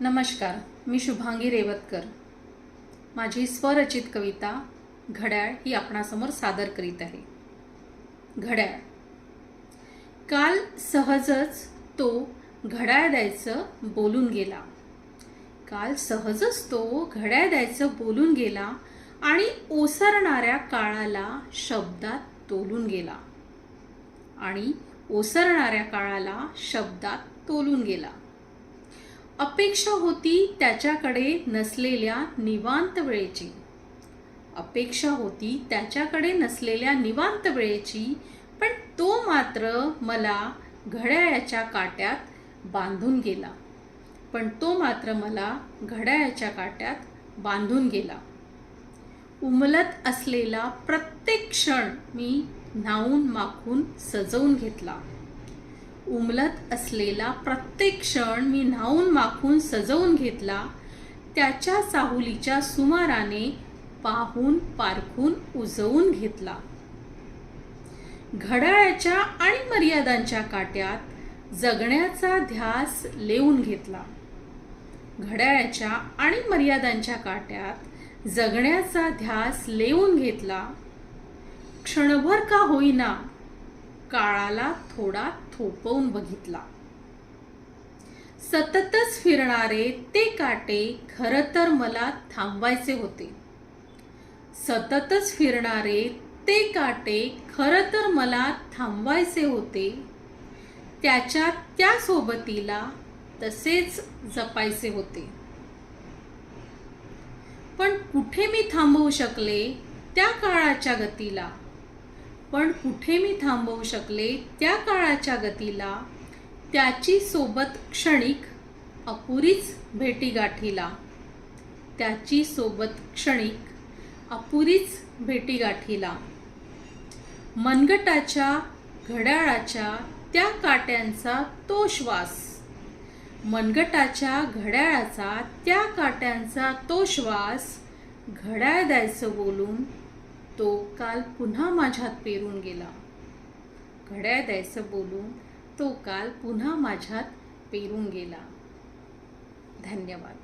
नमस्कार मी शुभांगी रेवतकर. माझी स्वरचित कविता घड्याळ ही आपणासमोर सादर करीत आहे. घड्याळ. काल सहजच तो घड्याळ द्यायचं बोलून गेला. काल सहजच तो घड्याळ द्यायचं बोलून गेला आणि ओसरणाऱ्या काळाला शब्दात तोलून गेला. आणि ओसरणाऱ्या काळाला शब्दात तोलून गेला. अपेक्षा होती त्याच्याकडे नसलेल्या निवांत वेळेची. अपेक्षा होती त्याच्याकडे नसलेल्या निवांत वेळेची पण तो मात्र मला घड्याळाच्या काट्यात बांधून गेला. पण तो मात्र मला घड्याळाच्या काट्यात बांधून गेला. उमलत असलेला प्रत्येक क्षण मी न्हावून माखून सजवून घेतला. उमलत असलेला प्रत्येक क्षण मी न्हावून माखून सजवून घेतला त्याच्या साहुलीच्या सुमाराने पाहून पारखून उजवून घेतला. घड्याळाच्या आणि मर्यादांच्या काट्यात जगण्याचा ध्यास लेवून घेतला. घड्याळाच्या आणि मर्यादांच्या काट्यात जगण्याचा ध्यास लेवून घेतला. क्षणभर का होईना काळाला थोडा थोपवून बघितला. सततच फिरणारे ते काटे खर तर मला थांबवायचे होते. सततच फिरणारे ते काटे खर तर मला थांबवायचे होते. त्याच्या त्या सोबतीला तसेच जपायचे होते. पण कुठे मी थांबवू शकले त्या काळाच्या गतीला? पण कुठे मी थांबवू शकले त्या काळाच्या गतीला? त्याची सोबत क्षणिक अपुरीच भेटीगाठीला. त्याची सोबत क्षणिक अपुरीच भेटीगाठीला. मनगटाच्या घड्याळाच्या त्या काट्यांचा तो श्वास. मनगटाच्या घड्याळाचा त्या काट्यांचा तो श्वास. घड्याळ द्यायचं बोलून तो काल पुन्हा माझ्यात पेरून गेला. घड्याळ द्यायचं बोलून तो काल पुन्हा माझ्यात पेरून गेला. धन्यवाद.